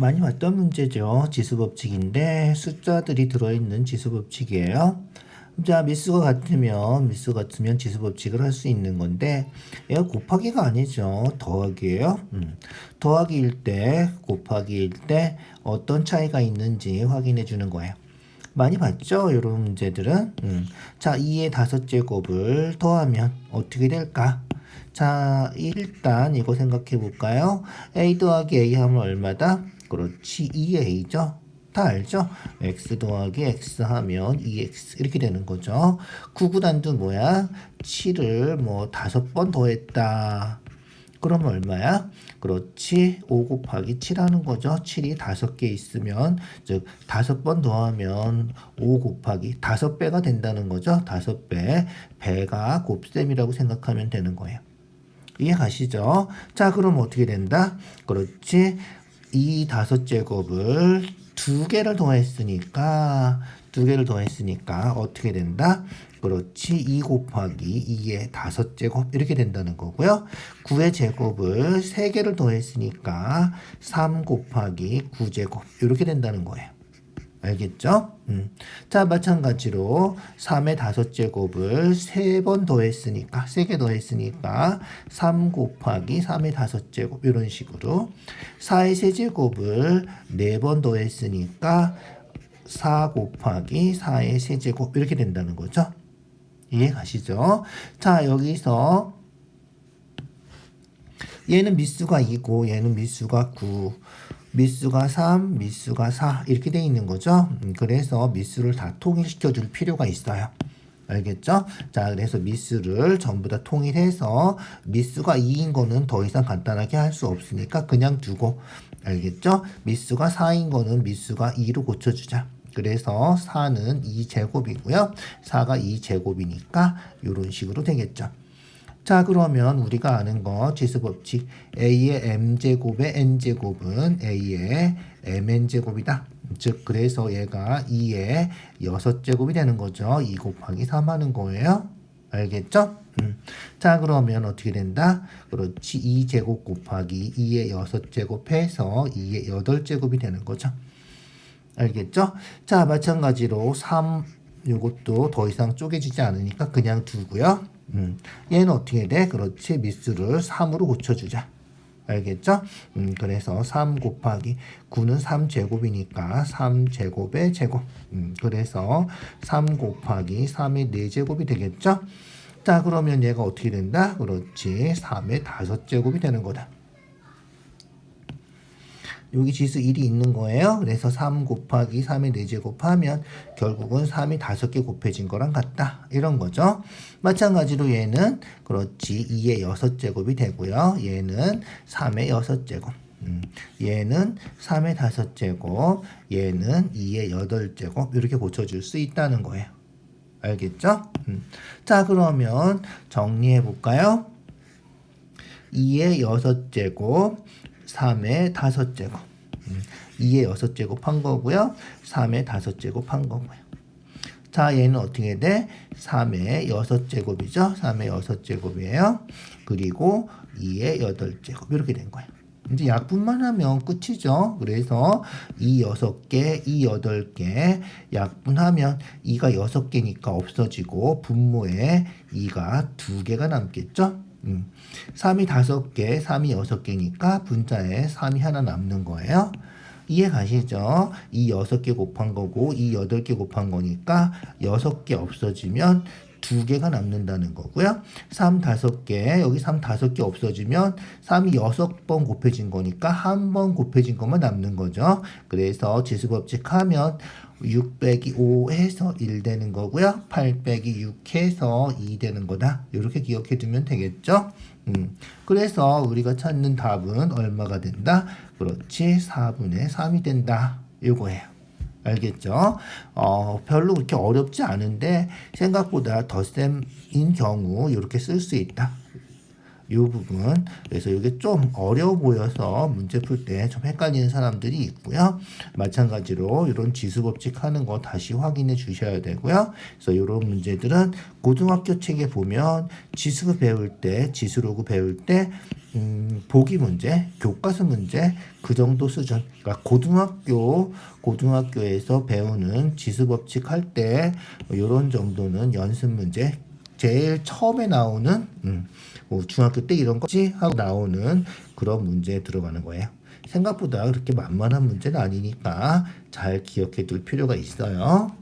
많이 봤던 문제죠. 지수법칙인데 숫자들이 들어있는 지수법칙이에요. 자, 미수가 같으면 미수 같으면 지수법칙을 할 수 있는 건데 얘가 곱하기가 아니죠. 더하기예요. 음. 더하기일 때 곱하기일 때 어떤 차이가 있는지 확인해 주는 거예요. 많이 봤죠? 이런 문제들은. 음. 자, 2의 다섯 제곱을 더하면 어떻게 될까? 자, 일단 이거 생각해 볼까요? a 더하기 a 하면 얼마다? 그렇지, 2a죠. 다 알죠? x 더하기 x 하면 2x 이렇게 되는 거죠. 구구단도 뭐야? 7을 뭐 다섯 번 더했다. 그러면 얼마야? 그렇지. 5 곱하기 7 하는 거죠. 7이 다섯 개 있으면 즉 다섯 번 더하면 5 곱하기 다섯 배가 된다는 거죠. 다섯 배. 배가 곱셈이라고 생각하면 되는 거예요. 이해 가시죠? 자, 그럼 어떻게 된다? 그렇지. 이 다섯 제곱을 두 개를 더했으니까 두 개를 더했으니까 어떻게 된다? 그렇지. 2 곱하기 2의 다섯 제곱 이렇게 된다는 거고요. 9의 제곱을 세 개를 더했으니까 3 곱하기 9 제곱 이렇게 된다는 거예요. 알겠죠? 음. 자, 마찬가지로 3의 다섯 제곱을 세번 더했으니까, 세개 더했으니까, 3 곱하기 3의 다섯 제곱, 이런 식으로. 4의 세 제곱을 네번 더했으니까, 4 곱하기 4의 세 제곱, 이렇게 된다는 거죠. 이해 가시죠? 자, 여기서 얘는 미수가 2고, 얘는 미수가 9. 미수가 3, 미수가 4 이렇게 돼 있는 거죠. 음, 그래서 미수를 다 통일시켜 줄 필요가 있어요. 알겠죠? 자, 그래서 미수를 전부 다 통일해서 미수가 2인 거는 더 이상 간단하게 할 수 없으니까 그냥 두고 알겠죠? 미수가 4인 거는 미수가 2로 고쳐주자. 그래서 4는 2제곱이고요. 4가 2제곱이니까 이런 식으로 되겠죠. 자 그러면 우리가 아는 거 지수법칙 a의 m제곱의 n제곱은 a의 mn제곱이다. 즉 그래서 얘가 2의 6제곱이 되는 거죠. 2 곱하기 3 하는 거예요. 알겠죠? 음. 자 그러면 어떻게 된다? 그렇지 2제곱 곱하기 2의 6제곱 해서 2의 8제곱이 되는 거죠. 알겠죠? 자 마찬가지로 3 요것도 더 이상 쪼개지지 않으니까 그냥 두고요. 음, 얘는 어떻게 돼? 그렇지. 미수를 3으로 고쳐주자. 알겠죠? 음, 그래서 3 곱하기 9는 3제곱이니까 3제곱의 제곱. 음, 그래서 3 곱하기 3의 4제곱이 되겠죠? 자, 그러면 얘가 어떻게 된다? 그렇지. 3의 5제곱이 되는 거다. 여기 지수 1이 있는 거예요. 그래서 3 곱하기 3의 4제곱 하면 결국은 3이 5개 곱해진 거랑 같다. 이런 거죠. 마찬가지로 얘는 그렇지 2의 6제곱이 되고요. 얘는 3의 6제곱. 음, 얘는 3의 5제곱, 얘는 2의 8제곱 이렇게 고쳐줄 수 있다는 거예요. 알겠죠? 음. 자 그러면 정리해 볼까요? 2의 6제곱, 3의 5제곱. 음, 2의 6제곱 한 거고요. 3의 5제곱 한 거고요. 자, 얘는 어떻게 돼? 3의 6제곱이죠. 3의 6제곱이에요. 그리고 2의 8제곱. 이렇게 된 거예요. 이제 약분만 하면 끝이죠. 그래서 이 6개, 이 8개 약분하면 2가 6개니까 없어지고 분모에 2가 2개가 남겠죠. 음. 3이 5개, 3이 6개니까 분자에 3이 하나 남는 거예요. 이해 가시죠? 이 6개 곱한 거고 이 8개 곱한 거니까 6개 없어지면 2개가 남는다는 거고요. 3, 5개, 여기 3, 5개 없어지면 3이 6번 곱해진 거니까 한 번 곱해진 것만 남는 거죠. 그래서 지수법칙 하면 6 빼기 5 해서 1 되는 거고요. 8 빼기 6 해서 2 되는 거다. 이렇게 기억해 두면 되겠죠? 음. 그래서 우리가 찾는 답은 얼마가 된다? 그렇지. 4분의 3이 된다. 이거예요. 알겠죠? 어, 별로 그렇게 어렵지 않은데 생각보다 덧셈인 경우 이렇게 쓸 수 있다. 이 부분 그래서 이게 좀 어려워 보여서 문제 풀 때 좀 헷갈리는 사람들이 있고요. 마찬가지로 이런 지수 법칙 하는 거 다시 확인해 주셔야 되고요. 그래서 이런 문제들은 고등학교 책에 보면 지수 배울 때 지수로그 배울 때 음, 보기 문제, 교과서 문제 그 정도 수준. 그러니까 고등학교 고등학교에서 배우는 지수 법칙 할 때 이런 정도는 연습 문제. 제일 처음에 나오는 음, 뭐 중학교 때 이런 거지 하고 나오는 그런 문제에 들어가는 거예요. 생각보다 그렇게 만만한 문제는 아니니까 잘 기억해 둘 필요가 있어요.